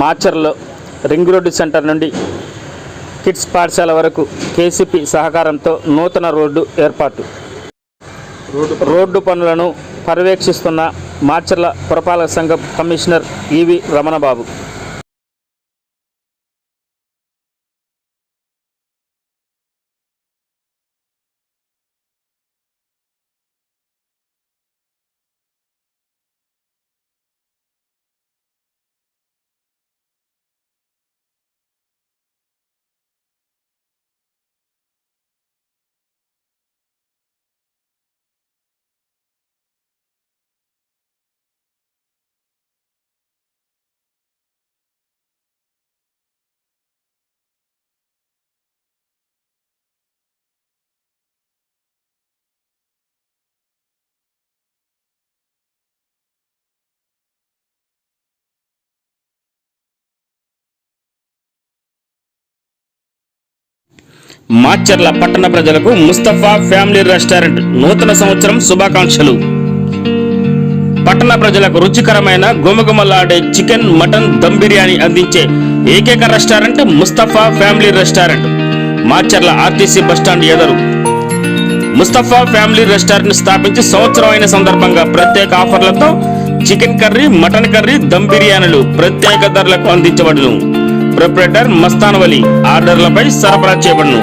మాచర్లో ring road centre నుండి kids పాఠశాల వరకు కేసీపీ సహకారంతో నూతన రోడ్డు ఏర్పాటు. రోడ్డు పనులను పర్యవేక్షిస్తున్న మాచర్ల పురపాలక సంఘం కమిషనర్ ఈవి రమణబాబు. మాచర్ల పట్టణ ప్రజలకు ముస్తఫా ఫ్యామిలీ రెస్టారెంట్ నూతన సంవత్సరం శుభాకాంక్షలు. పట్టణ ప్రజలకు రుచికరమైన గుమగుమలాడే చికెన్ మటన్ దమ్ బిర్యానీ అందించే ఏకైక restaurant Mustafa family restaurant Macherla RTC bus stand ఎదురు. ముస్తఫా ఫ్యామిలీ రెస్టారెంట్ స్థాపించి సంవత్సరం అయిన సందర్భంగా ప్రత్యేక ఆఫర్లతో chicken curry mutton curry dum బిర్యానీలు ప్రత్యేక ధరలకు అందించబడును. ప్రిపరేటర్ మస్తాన్ వలీ ఆర్డర్లపై సరఫరా చేయబడును.